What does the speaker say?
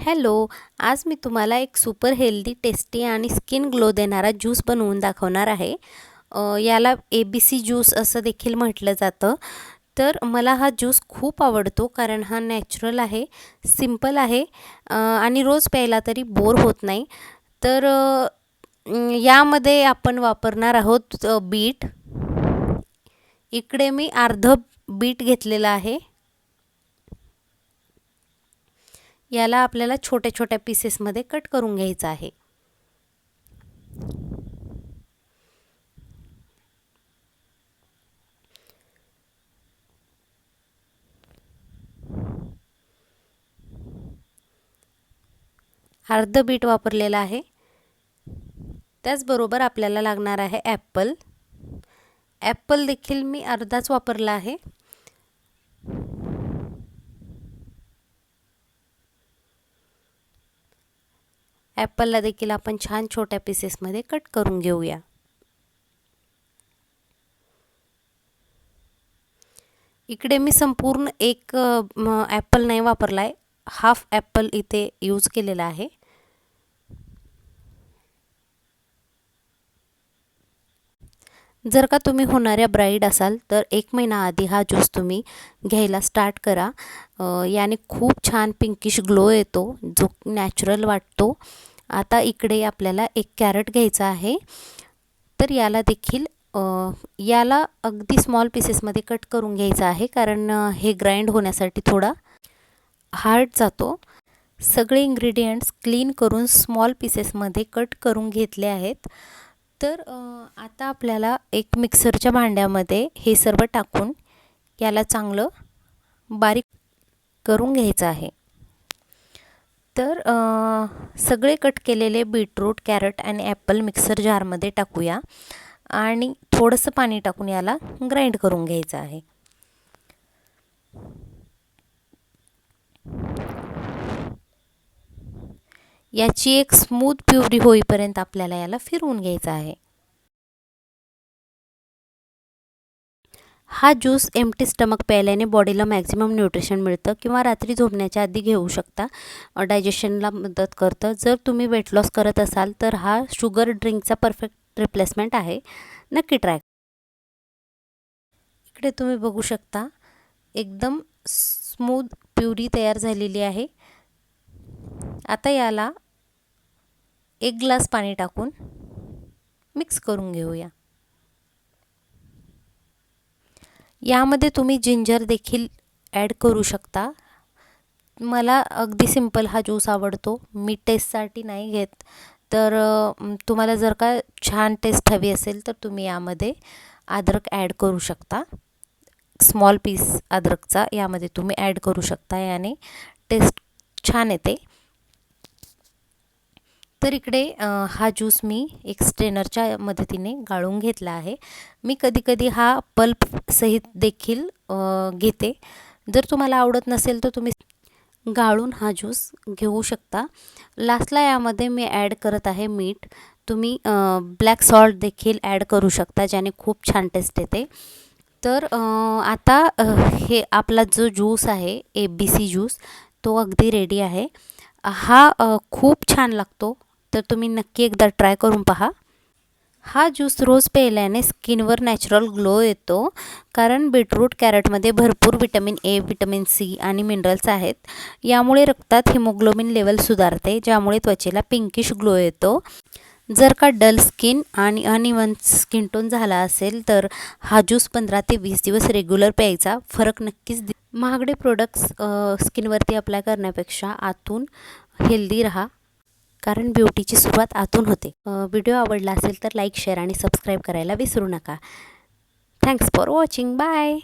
Hello आज मी तुम्हाला एक सुपर हेल्दी टेस्टी आणि स्किन ग्लो देणारा ज्यूस बनवून दाखवणार आहे. याला ए बी सी ज्यूस असं देखील म्हटलं जातं. तर मला हा ज्यूस खूप आवडतो कारण हा नॅचरल आहे सिंपल आहे आणि रोज प्यायला तरी बोर होत नाही. तर यामध्ये आपण वापरणार आहोत बीट. इकडे मी अर्ध बीट घेतलेलं आहे. याला आपल्याला छोट्या छोट्या पीसेसमध्ये कट करून घ्यायचं आहे. अर्ध बीट वापरलेलं आहे. त्याचबरोबर आपल्याला लागणार आहे ॲपल ॲपल देखील मी अर्धाच वापरला आहे. ॲपलला देखील आपण छान छोट्या पीसेसमध्ये कट करून घेऊया. इकडे मी संपूर्ण एक ॲपल नाही वापरला आहे हाफ ॲपल इथे यूज केलेला आहे. जर का तुम्ही होणाऱ्या ब्राईड असाल तर एक महिना आधी हा ज्यूस तुम्ही घ्यायला स्टार्ट करा. याने खूप छान पिंकिश ग्लो येतो जो नॅचरल वाटतो. आता इकडे आपल्याला एक कॅरट घ्यायचा आहे. तर याला देखील याला अगदी स्मॉल पीसेसमध्ये कट करून घ्यायचं आहे कारण हे ग्राइंड होण्यासाठी थोडा हार्ड जातो. सगळे इन्ग्रेडियंट्स क्लीन करून स्मॉल पीसेसमध्ये कट करून घेतले आहेत. तर आता आपल्याला एक मिक्सरच्या भांड्यामध्ये हे सर्व टाकून याला चांगलं बारीक करून घ्यायचं आहे. तर सगळे कट केलेले बीटरूट कॅरट आणि ॲपल मिक्सर जारमध्ये टाकूया आणि थोडंसं पाणी टाकून याला ग्राइंड करून घ्यायचं आहे. याची एक स्मूथ प्युरी होईपर्यंत आपल्याला याला फिरवून घ्यायचं आहे. हा ज्यूस एमटी स्टमक प्यायल्याने बॉडीला मॅक्झिमम न्यूट्रिशन मिळतं किंवा रात्री झोपण्याच्या आधी घेऊ शकता. डायजेशनला मदत करतं. जर तुम्ही वेट लॉस करत असाल तर हा शुगर ड्रिंकचा परफेक्ट रिप्लेसमेंट आहे. नक्की ट्राय इकडे तुम्ही बघू शकता एकदम स्मूथ प्युरी तयार झालेली आहे. आता याला एक ग्लास पाणी टाकून मिक्स करून घेऊया. यामध्ये तुम्ही जिंजर देखील ॲड करू शकता. मला अगदी सिंपल हा ज्यूस आवडतो. मी टेस्टसाठी नाही घेत. तर तुम्हाला जर का छान टेस्ट हवी असेल तर तुम्ही यामध्ये अद्रक ॲड करू शकता. स्मॉल पीस अद्रकचा यामध्ये तुम्ही ॲड करू शकता. याने टेस्ट छान येते. तर इकडे हा ज्यूस मी एक स्ट्रेनरच्या मदतीने गाळून घेतला आहे. मी कधीकधी हा पल्प सहित देखील घेते. जर तुम्हाला आवडत नसेल तर तुम्ही गाळून हा ज्यूस घेऊ शकता. लास्टला यामध्ये मी ॲड करत आहे मीठ. तुम्ही ब्लॅक सॉल्ट देखील ॲड करू शकता ज्याने खूप छान टेस्ट येते. तर आता हे आपला जो ज्यूस आहे ए बी सी ज्यूस तो अगदी रेडी आहे. हा खूप छान लागतो. तर तुम्ही नक्की एकदा ट्राय करून पहा. हा ज्यूस रोज प्यायल्याने स्किनवर नॅचरल ग्लो येतो कारण बीटरूट कॅरटमध्ये भरपूर विटॅमिन ए विटॅमिन सी आणि मिनरल्स आहेत. यामुळे रक्तात हिमोग्लोबिन लेवल सुधारते ज्यामुळे त्वचेला पिंकिश ग्लो येतो. जर का डल स्किन आणि अनइवन स्किन टोन झाला असेल तर हा ज्यूस पंधरा ते वीस दिवस रेग्युलर प्यायचा फरक नक्कीच महागडे प्रोडक्ट्स स्किनवरती अप्लाय करण्यापेक्षा आतून हेल्दी रहा. कारण ब्युटीची सुरुवात आतून होते. व्हिडिओ आवडला असेल तर लाईक शेअर आणि सबस्क्राईब करायला विसरू नका. Thanks for watching. बाय.